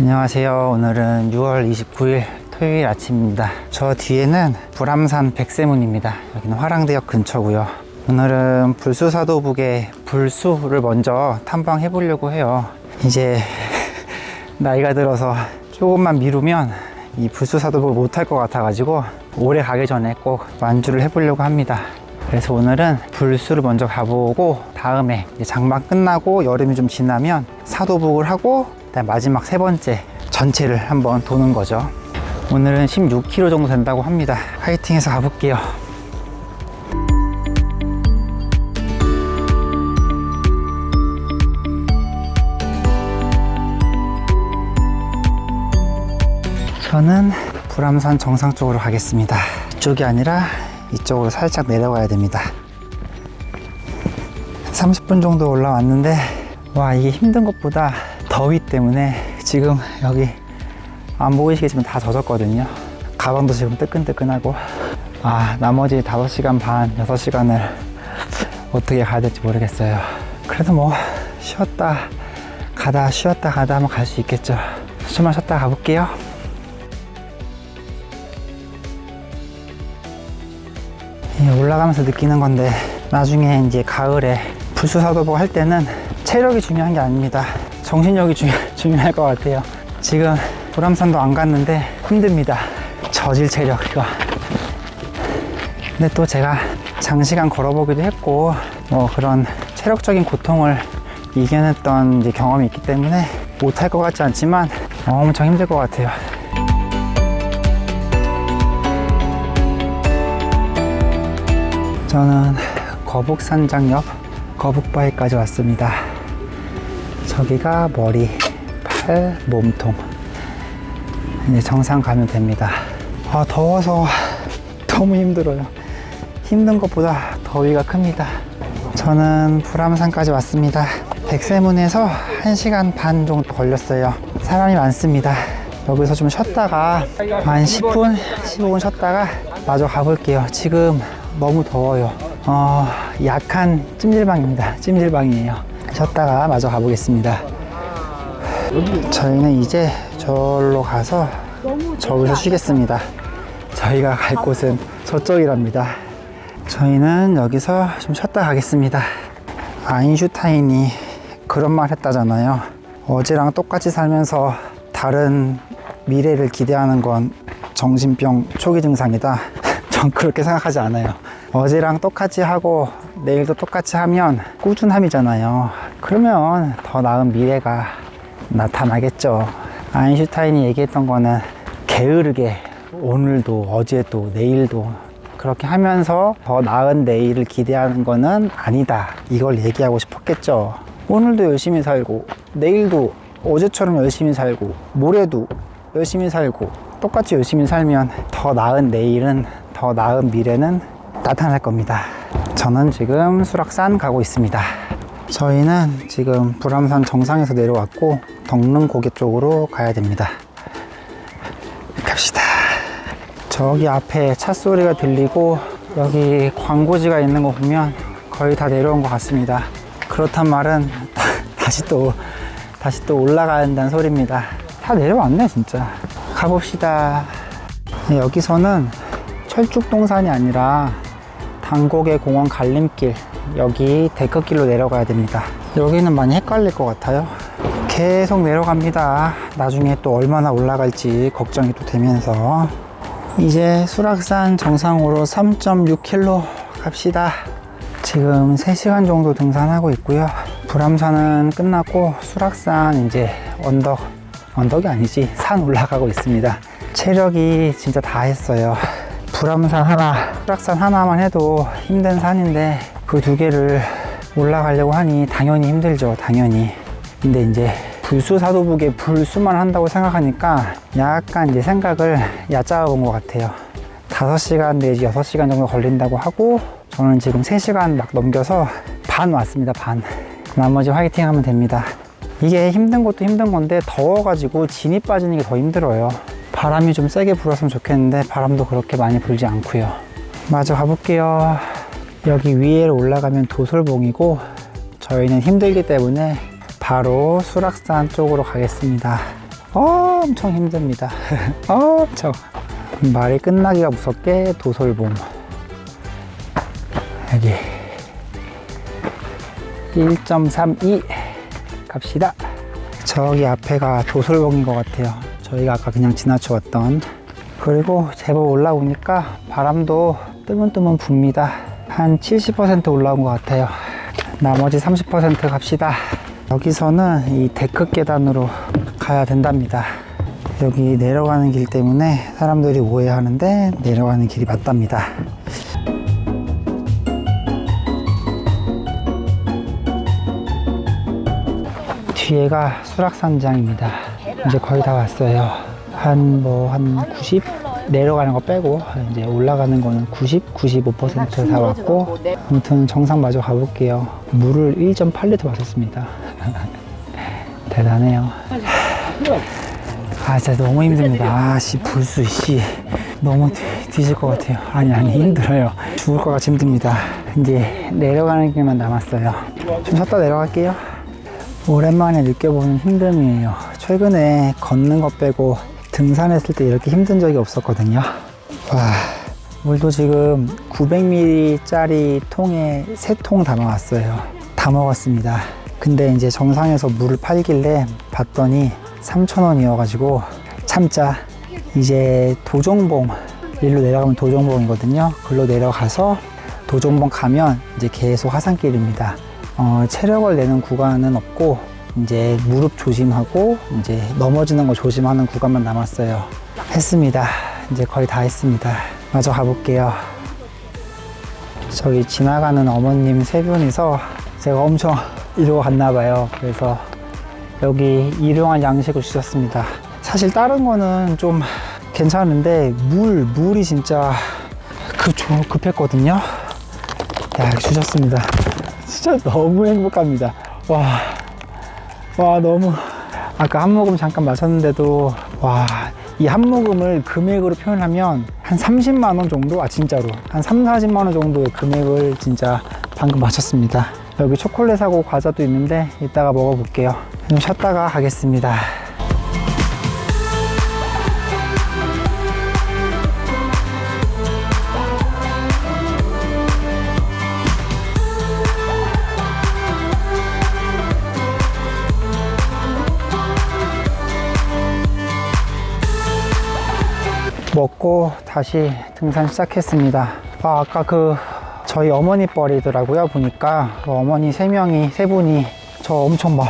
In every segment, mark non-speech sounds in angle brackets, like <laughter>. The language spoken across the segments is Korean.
안녕하세요. 오늘은 6월 29일 토요일 아침입니다. 저 뒤에는 불암산 백세문입니다. 여기는 화랑대역 근처고요. 오늘은 불수사도북의 불수를 먼저 탐방해 보려고 해요. 이제 <laughs> 나이가 들어서 조금만 미루면 이 불수사도북을 못할 것 같아가지고 올해 가기 전에 꼭 완주를 해보려고 합니다. 그래서 오늘은 불수를 먼저 가보고 다음에 장마 끝나고 여름이 좀 지나면 사도북을 하고 그다음 마지막 세 번째 전체를 한번 도는 거죠. 오늘은 16km 정도 된다고 합니다. 화이팅해서 가볼게요. 저는 불암산 정상 쪽으로 가겠습니다. 이쪽이 아니라 이쪽으로 살짝 내려가야 됩니다. 30분 정도 올라왔는데 와 이게 힘든 것보다 더위 때문에 지금 여기 안 보이시겠지만 다 젖었거든요. 가방도 지금 뜨끈뜨끈하고 아 나머지 5시간 반, 6시간을 어떻게 가야 될지 모르겠어요. 그래도 뭐 쉬었다 가다 쉬었다 가다 하면 갈 수 있겠죠. 숨만 쉬었다 가볼게요. 예, 올라가면서 느끼는 건데 나중에 이제 가을에 불수사도복 할 때는 체력이 중요한 게 아닙니다. 정신력이 중, <laughs> 중요할 것 같아요. 지금 불암산도 안 갔는데 힘듭니다. 저질 체력 이거. 근데 또 제가 장시간 걸어보기도 했고 뭐 그런 체력적인 고통을 이겨냈던 경험이 있기 때문에 못할 것 같지 않지만 엄청 힘들 것 같아요. 저는 거북산장 옆 거북바위까지 왔습니다. 저기가 머리, 팔, 몸통. 이제 정상 가면 됩니다. 아, 더워서 너무 힘들어요. 힘든 것보다 더위가 큽니다. 저는 불암산까지 왔습니다. 백세문에서 1시간 반 정도 걸렸어요. 사람이 많습니다. 여기서 좀 쉬었다가 한 10분, 15분 쉬었다가 마저 가볼게요. 지금 너무 더워요. 어, 약한 찜질방입니다. 찜질방이에요. 쉬었다가 마저 가보겠습니다. 저희는 이제 저로 가서 저기서 쉬겠습니다. 저희가 갈 곳은 저쪽이랍니다. 저희는 여기서 좀 쉬었다 가겠습니다. 아인슈타인이 그런 말 했다잖아요. 어제랑 똑같이 살면서 다른 미래를 기대하는 건 정신병 초기 증상이다. <laughs> 전 그렇게 생각하지 않아요. 어제랑 똑같이 하고 내일도 똑같이 하면 꾸준함이잖아요. 그러면 더 나은 미래가 나타나겠죠. 아인슈타인이 얘기했던 거는 게으르게 오늘도 어제도 내일도 그렇게 하면서 더 나은 내일을 기대하는 거는 아니다. 이걸 얘기하고 싶었겠죠. 오늘도 열심히 살고 내일도 어제처럼 열심히 살고 모레도 열심히 살고 똑같이 열심히 살면 더 나은 내일은 더 나은 미래는 나타날 겁니다. 저는 지금 수락산 가고 있습니다. 저희는 지금 불암산 정상에서 내려왔고 덕릉 고개 쪽으로 가야 됩니다. 갑시다. 저기 앞에 차 소리가 들리고 여기 광고지가 있는 거 보면 거의 다 내려온 것 같습니다. 그렇단 말은 <laughs> 다시 또 다시 또 올라가야 한다는 소리입니다. 다 내려왔네 진짜. 가봅시다. 네, 여기서는 철쭉동산이 아니라 단곡의 공원 갈림길 여기 데크길로 내려가야 됩니다. 여기는 많이 헷갈릴 것 같아요. 계속 내려갑니다. 나중에 또 얼마나 올라갈지 걱정이 또 되면서 이제 수락산 정상으로 3.6km 갑시다. 지금 3시간 정도 등산하고 있고요. 불암산은 끝났고 수락산 이제 언덕 언덕이 아니지 산 올라가고 있습니다. 체력이 진짜 다 했어요. 불암산 하나, 수락산 하나만 해도 힘든 산인데 그 두 개를 올라가려고 하니 당연히 힘들죠. 당연히. 근데 이제 불수사도북에 불수만 한다고 생각하니까 약간 이제 생각을 얕잡아 본 것 같아요. 5시간 내지 6시간 정도 걸린다고 하고 저는 지금 3시간 막 넘겨서 반 왔습니다. 반. 나머지 화이팅 하면 됩니다. 이게 힘든 것도 힘든 건데 더워가지고 진이 빠지는 게 더 힘들어요. 바람이 좀 세게 불었으면 좋겠는데 바람도 그렇게 많이 불지 않고요. 마저 가볼게요. 여기 위에로 올라가면 도솔봉이고 저희는 힘들기 때문에 바로 수락산 쪽으로 가겠습니다. 엄청 힘듭니다. <laughs> 엄청. 말이 끝나기가 무섭게 도솔봄. 여기 1.32 갑시다. 저기 앞에가 도솔봉인 것 같아요. 저희가 아까 그냥 지나쳐 왔던. 그리고 제법 올라오니까 바람도 뜨문뜨문 붑니다. 한 70% 올라온 것 같아요. 나머지 30% 갑시다. 여기서는 이 데크 계단으로 가야 된답니다. 여기 내려가는 길 때문에 사람들이 오해하는데 내려가는 길이 맞답니다. 뒤에가 수락산장입니다. 이제 거의 다 왔어요. 한 뭐한 90? 내려가는 거 빼고 이제 올라가는 거는 90, 95%다 왔고 아무튼 정상 마저 가볼게요. 물을 1.8리터 마셨습니다. <laughs> 대단해요. 아 진짜 너무 힘듭니다. 아씨 불수 씨 너무 뒤, 뒤질 것 같아요. 아니 아니 힘들어요. 죽을 것 같이 힘듭니다. 이제 내려가는 길만 남았어요. 좀 쉬었다 내려갈게요. 오랜만에 느껴보는 힘듦이에요. 최근에 걷는 것 빼고 등산했을 때 이렇게 힘든 적이 없었거든요. 와, 물도 지금 900ml짜리 통에 3통 담아왔어요. 다 먹었습니다. 근데 이제 정상에서 물을 팔길래 봤더니 3,000원이어가지고 참자. 이제 도종봉, 일로 내려가면 도종봉이거든요. 글로 내려가서 도종봉 가면 이제 계속 하산길입니다. 어, 체력을 내는 구간은 없고 이제 무릎 조심하고 이제 넘어지는 거 조심하는 구간만 남았어요. 했습니다. 이제 거의 다 했습니다. 마저 가볼게요. 저기 지나가는 어머님 세 분이서 제가 엄청 <laughs> 이러고 갔나 봐요. 그래서 여기 일용할 양식을 주셨습니다. 사실 다른 거는 좀 괜찮은데 물 물이 진짜 급 급했거든요. 야 주셨습니다. 진짜 너무 행복합니다. 와, 와, 너무. 아까 한 모금 잠깐 마셨는데도, 와, 이 한 모금을 금액으로 표현하면 한 30만 원 정도? 아, 진짜로. 한 3, 40만 원 정도의 금액을 진짜 방금 마셨습니다. 여기 초콜릿하고 과자도 있는데, 이따가 먹어볼게요. 좀 쉬었다가 가겠습니다. 먹고 다시 등산 시작했습니다. 아, 아까 그 저희 어머니 뻘이더라고요. 보니까 그 어머니 세 명이 세 분이 저 엄청 막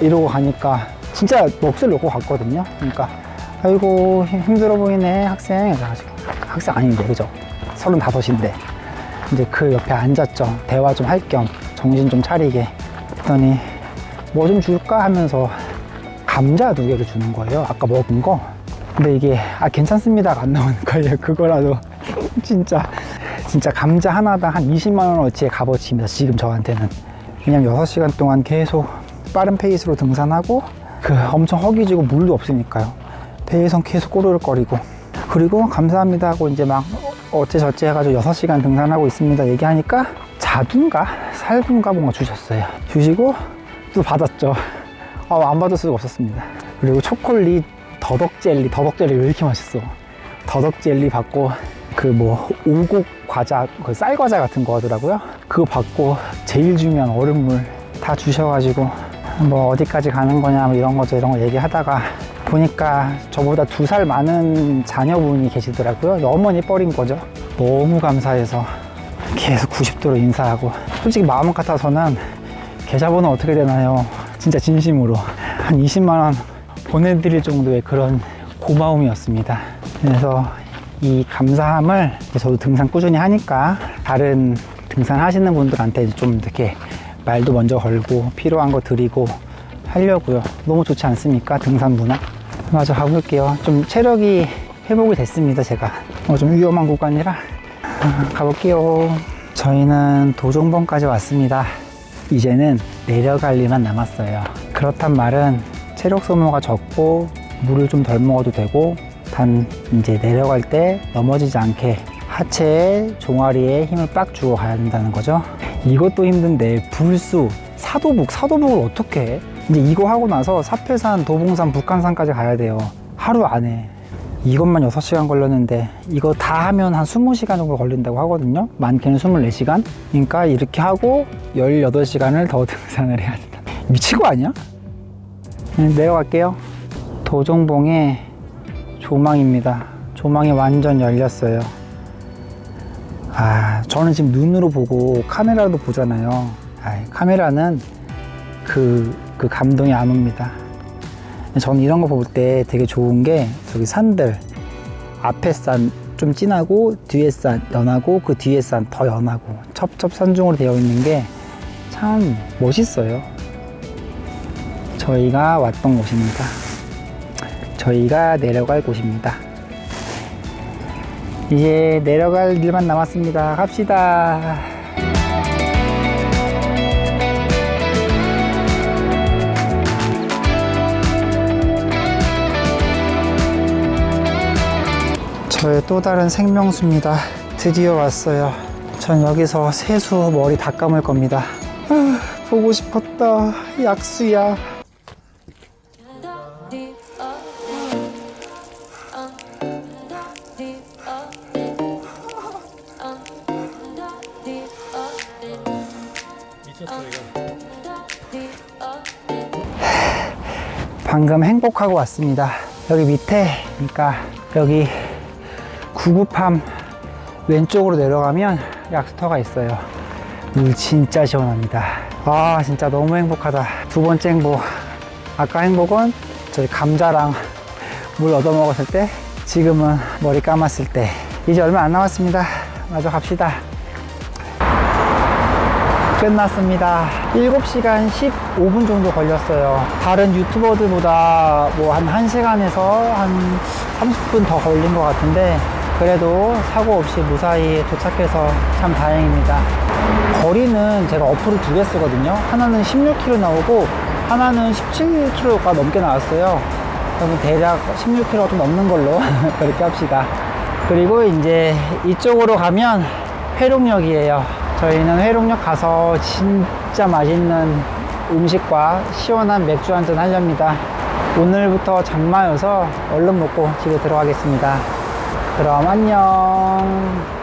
이러고 가니까 진짜 넋을 놓고 갔거든요. 그러니까 아이고 힘- 힘들어 보이네 학생. 그래가지고 학생 아닌데 그죠? 서른다섯인데 이제 그 옆에 앉았죠. 대화 좀 할 겸 정신 좀 차리게. 그랬더니 뭐 좀 줄까 하면서 감자 두 개를 주는 거예요. 아까 먹은 거. 근데 이게 아 괜찮습니다가 안 나오는 거예요. 그거라도 <laughs> 진짜 진짜 감자 하나당 한 20만 원 어치의 값어치입니다. 지금 저한테는. 왜냐면 6시간 동안 계속 빠른 페이스로 등산하고 그 엄청 허기지고 물도 없으니까요. 배에선 계속 꼬르륵거리고 그리고 감사합니다 하고 이제 막 어째저째 해가지고 6시간 등산하고 있습니다 얘기하니까 자둔가 살군가 뭔가 주셨어요. 주시고 또 받았죠. 아, 안 받을 수가 없었습니다. 그리고 초콜릿 더덕 젤리, 더덕 젤리 왜 이렇게 맛있어? 더덕 젤리 받고 그 뭐 오곡 과자, 그 쌀 과자 같은 거 하더라고요. 그거 받고 제일 중요한 얼음물 다 주셔가지고 뭐 어디까지 가는 거냐 뭐 이런 거저 이런 거 얘기하다가 보니까 저보다 두 살 많은 자녀분이 계시더라고요. 어머니 뻘인 거죠. 너무 감사해서 계속 90도로 인사하고 솔직히 마음 같아서는 계좌번호 어떻게 되나요? 진짜 진심으로 한 20만 원 보내드릴 정도의 그런 고마움이었습니다. 그래서 이 감사함을 저도 등산 꾸준히 하니까 다른 등산 하시는 분들한테 좀 이렇게 말도 먼저 걸고 필요한 거 드리고 하려고요. 너무 좋지 않습니까? 등산 문화. 맞아 가볼게요. 좀 체력이 회복이 됐습니다. 제가 어, 좀 위험한 구간이라 아, 가볼게요. 저희는 도종봉까지 왔습니다. 이제는 내려갈 일만 남았어요. 그렇단 말은 체력 소모가 적고 물을 좀 덜 먹어도 되고 단 이제 내려갈 때 넘어지지 않게 하체에 종아리에 힘을 빡 주고 가야 된다는 거죠. 이것도 힘든데 불수 사도북 사도북을 어떻게 해? 이제 이거 하고 나서 사패산, 도봉산, 북한산까지 가야 돼요. 하루 안에. 이것만 6시간 걸렸는데 이거 다 하면 한 20시간 정도 걸린다고 하거든요. 많게는 24시간. 그러니까 이렇게 하고 18시간을 더 <laughs> 등산을 해야 된다. 거 아니야? 네, 내려갈게요. 도종봉의 조망입니다. 조망이 완전 열렸어요. 아, 저는 지금 눈으로 보고 카메라도 보잖아요. 아, 카메라는 그, 그 감동이 안 옵니다. 저는 이런 거 볼 때 되게 좋은 게 저기 산들 앞에 산 좀 진하고 뒤에 산 연하고 그 뒤에 산 더 연하고 첩첩 산중으로 되어 있는 게 참 멋있어요. 저희가 왔던 곳입니다. 저희가 내려갈 곳입니다. 이제 내려갈 일만 남았습니다. 갑시다. 저의 또 다른 생명수입니다. 드디어 왔어요. 전 여기서 세수 머리 다 감을 겁니다. 아, 보고 싶었다. 약수야. 방금 행복하고 왔습니다. 여기 밑에, 그러니까 여기 구구팜 왼쪽으로 내려가면 약수터가 있어요. 물 진짜 시원합니다. 아, 진짜 너무 행복하다. 두 번째 행복. 아까 행복은 저희 감자랑 물 얻어 먹었을 때, 지금은 머리 감았을 때. 이제 얼마 안 남았습니다. 마저 갑시다. 끝났습니다. 7시간 15분 정도 걸렸어요. 다른 유튜버들보다 뭐 한 1시간에서 한 30분 더 걸린 것 같은데 그래도 사고 없이 무사히 도착해서 참 다행입니다. 거리는 제가 어플을 두 개 쓰거든요. 하나는 16km 나오고 하나는 17km가 넘게 나왔어요. 그러면 대략 16km가 좀 넘는 걸로 <laughs> 그렇게 합시다. 그리고 이제 이쪽으로 가면 회룡역이에요. 저희는 회룡역 가서 진짜 맛있는 음식과 시원한 맥주 한잔 하렵니다. 오늘부터 장마여서 얼른 먹고 집에 들어가겠습니다. 그럼 안녕.